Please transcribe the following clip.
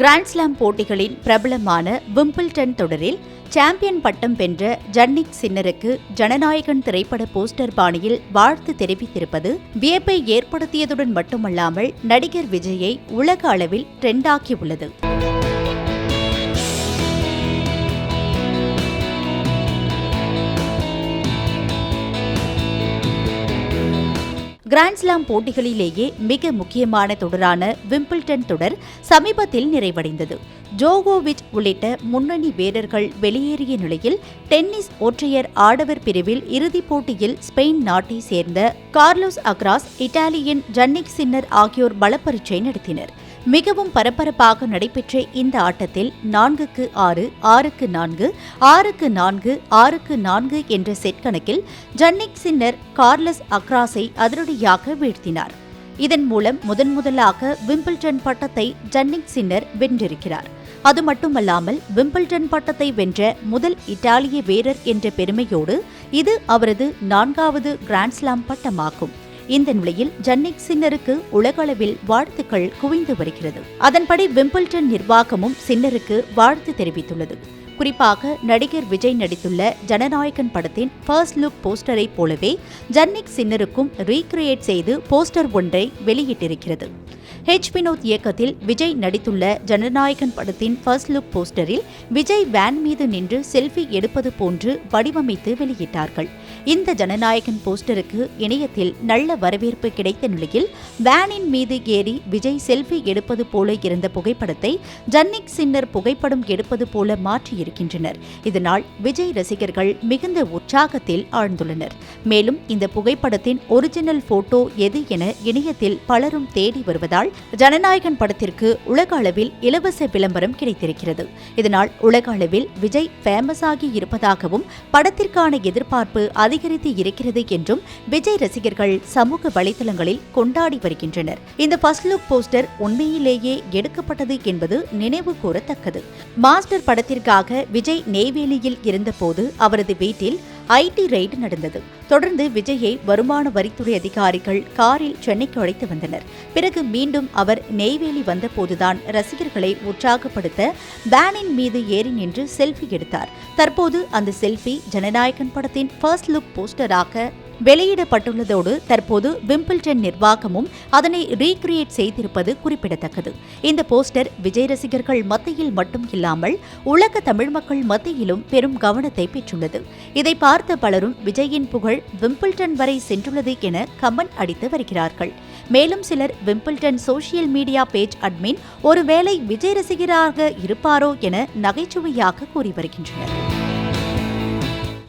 Grand slam போட்டிகளின் பிரபலமான Wimbledon தொடரில் சாம்பியன் பட்டம் வென்ற ஜன்னிக் சின்னருக்கு ஜனநாயகன் திரைப்பட போஸ்டர் பாணியில் வாழ்த்து தெரிவித்திருப்பது வியப்பை ஏற்படுத்தியதுடன் மட்டுமல்லாமல் நடிகர் விஜயை உலக அளவில் ட்ரெண்டாக்கியுள்ளது கிராண்ட்ஸ்லாம் போட்டிகளிலேயே மிக முக்கியமான தொடரான விம்பிள்டன் தொடர் சமீபத்தில் நிறைவடைந்தது. ஜோகோவிச் உள்ளிட்ட முன்னணி வீரர்கள் வெளியேறிய நிலையில் டென்னிஸ் ஒற்றையர் ஆடவர் பிரிவில் இறுதிப் போட்டியில் ஸ்பெயின் நாட்டை சேர்ந்த கார்லோஸ் அக்ராஸ் இட்டாலியின் ஜன்னிக் சின்னர் ஆகியோர் பலப்பரீட்சை நடத்தினர். மிகவும் பரபரப்பாக நடைபெற்ற இந்த ஆட்டத்தில் நான்குக்கு ஆறு ஆறுக்கு நான்கு ஆறுக்கு நான்கு ஆறுக்கு நான்கு என்ற செட் கணக்கில் ஜன்னிக் சின்னர் கார்லஸ் அக்ராஸை அதிரடியாக வீழ்த்தினார். இதன் மூலம் முதன் முதலாக விம்பிள்டன் பட்டத்தை ஜன்னிக் சின்னர் வென்றிருக்கிறார். அது மட்டுமல்லாமல் விம்பிள்டன் பட்டத்தை வென்ற முதல் இத்தாலிய வீரர் என்ற பெருமையோடு இது அவரது நான்காவது கிராண்ட்ஸ்லாம் பட்டமாகும். இந்த நிலையில் ஜன்னிக் சின்னருக்கு உலகளவில் வாழ்த்துக்கள் குவிந்து வருகிறது. அதன்படி விம்பிள்டன் நிர்வாகமும் சின்னருக்கு வாழ்த்து தெரிவித்துள்ளது. குறிப்பாக நடிகர் விஜய் நடித்துள்ள ஜனநாயகன் படத்தின் ஃபர்ஸ்ட் லுக் போஸ்டரை போலவே ஜன்னிக் சின்னருக்கும் ரீக்ரியேட் செய்து போஸ்டர் ஒன்றை வெளியிட்டிருக்கிறது. ஹெச் வினோத் இயக்கத்தில் விஜய் நடித்துள்ள ஜனநாயகன் படத்தின் ஃபர்ஸ்ட் லுக் போஸ்டரில் விஜய் வேன் மீது நின்று செல்ஃபி எடுப்பது போன்று வடிவமைத்து வெளியிட்டார்கள். இந்த ஜனநாயகன் போஸ்டருக்கு இணையத்தில் நல்ல வரவேற்பு கிடைத்த நிலையில் வேனின் மீது ஏறி விஜய் செல்ஃபி எடுப்பது போல இருந்த புகைப்படத்தை ஜன்னிக் சின்னர் புகைப்படம் எடுப்பது போல மாற்றியிருக்கின்றனர். இதனால் விஜய் ரசிகர்கள் மிகுந்த உற்சாகத்தில் ஆழ்ந்துள்ளனர். மேலும் இந்த புகைப்படத்தின் ஒரிஜினல் போட்டோ எது என இணையத்தில் பலரும் தேடி வருவதால் ஜனநாயகன் படத்திற்கு உலக அளவில் இலவச விளம்பரம் கிடைத்திருக்கிறது. இதனால் உலக அளவில் விஜய் ஃபேமஸ் ஆகி இருப்பதாகவும் படத்திற்கான எதிர்பார்ப்பு அதிகரித்து இருக்கிறது என்றும் விஜய் ரசிகர்கள் சமூக வலைதளங்களில் கொண்டாடி வருகின்றனர். இந்த ஃபர்ஸ்ட் லுக் போஸ்டர் உண்மையிலேயே எடுக்கப்பட்டது என்பது நினைவு கூறத்தக்கது. மாஸ்டர் படத்திற்காக விஜய் நெய்வேலியில் இருந்தபோது அவரது வீட்டில் ஐடி ரெய்டு நடந்தது. தொடர்ந்து விஜயை வருமான வரித்துறை அதிகாரிகள் காரில் சென்னைக்கு அழைத்து வந்தனர். பிறகு மீண்டும் அவர் நெய்வேலி வந்தபோதுதான் ரசிகர்களை உற்சாகப்படுத்த வேனின் மீது ஏறி நின்று செல்ஃபி எடுத்தார். தற்போது அந்த செல்ஃபி ஜனநாயகன் படத்தின் ஃபர்ஸ்ட் லுக் போஸ்டராக வெளியிடப்பட்டுள்ளதோடு தற்போது விம்பிள்டன் நிர்வாகமும் அதனை ரீக்ரியேட் செய்திருப்பது குறிப்பிடத்தக்கது. இந்த போஸ்டர் விஜய் ரசிகர்கள் மத்தியில் மட்டும் இல்லாமல் உலக தமிழ் மக்கள் மத்தியிலும் பெரும் கவனத்தை பெற்றுள்ளது. இதை பார்த்த பலரும் விஜயின் புகழ் விம்பிள்டன் வரை சென்றுள்ளது என கமெண்ட் அடித்து வருகிறார்கள். மேலும் சிலர் Wimbledon social media page admin ஒருவேளை விஜய் ரசிகராக இருப்பாரோ என நகைச்சுவையாக கூறி வருகின்றனர்.